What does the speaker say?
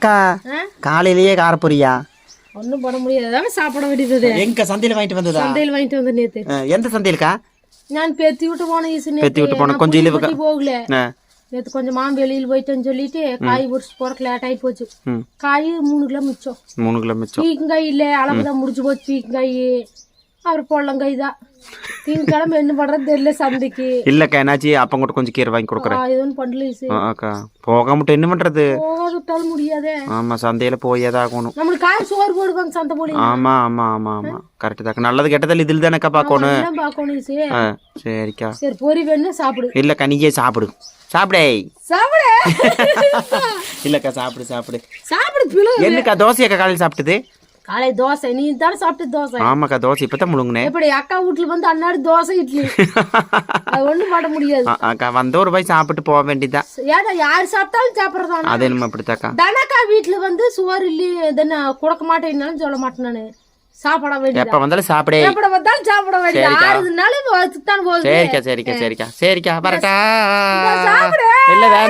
அக்கா? காலையிலேயே காரப்பொரியா. ஒன்றும் பண்ண முடியாது. சாப்பிட வேண்டியது. எங்க சந்தையில வாங்கிட்டு வந்ததா? சந்தையில் வாங்கிட்டு வந்து நேத்து. எந்த சந்தையிலக்கா? நான் பெத்தி விட்டு போனேன். பெத்தி விட்டு போன கொஞ்சம் பட்டி போகல. நேத்து கொஞ்சம் மாம்பு வெளியில் போயிட்டேன்னு சொல்லிட்டு காய் பொரிச்சு போறக்கு லேட் ஆகி போச்சு. காய் மூணு கிலோ மிச்சம். மூணு கிலோ மிச்சம். பீக்கங்காய் இல்ல அளவு தான் முடிச்சு போச்சு. பீக்கங்காய் அப்புறம் பொள்ளங்காய் தான் திங்கக்கிழமை என்ன பண்றது தெரியல சந்தைக்கு. இல்லக்கா என்னாச்சு? அப்ப கூட கொஞ்சம் கீரை வாங்கி கொடுக்குறேன். எதுவும் பண்ணல அக்கா போக மட்டும் என்ன பண்றது? போகாது விட்டாலும் முடியாதே. ஆமா சந்தையில போயே தான் ஆகணும். நம்மளுக்கு காய் சோறு போடுவாங்க சந்தை போலி ஆமா ஆமா ஆமா ஆமா. கரெக்ட் தாக்கா நல்லது கெட்டதில் இதில் தானேக்கா பார்க்கணும். எல்லாம் பார்க்கணும் சரிக்கா. சரி பொரி வேணும் சாப்பிடு. இல்லக்கா நீயே சாப்பிடு. சாப்பிடே சாப்பிடு. இல்லக்கா சாப்பிடு சாப்பிடு. சாப்பிடு என்னக்கா தோசையாக்கா காலையில் சாப்பிட்டது? காலை தோசை. நீ தானே சாப்பிட்டு தோசை? ஆமாக்கா தோசை இப்பதான் முழுங்குனேன். எப்படி அக்கா வீட்டுல வந்து அன்னாடி தோசை இட்லி? அது ஒண்ணும் பண்ண முடியாது. அக்கா வந்த ஒரு போய் சாப்பிட்டு போக வேண்டியதுதான். ஏடா யார் சாப்பிட்டாலும் சாப்பிட்றதான அது என்னமா அப்படித்தாக்கா. தனக்கா வீட்டுல வந்து சுவர் இல்லையே இதென்ன கொடுக்க மாட்டேன்னாலும் சொல்ல மாட்டேன் நானு. சாப்பிட வேண்டியது எப்ப வந்தாலும் சாப்பிடே. சாப்பிட வந்தாலும் சாப்பிட வேண்டியது. ஆறுதுனாலும் தான் போகுது. சரிக்கா சரிக்கா சரிக்கா. சரிக்கா வரட்டா. இல்ல வேண்டாம்.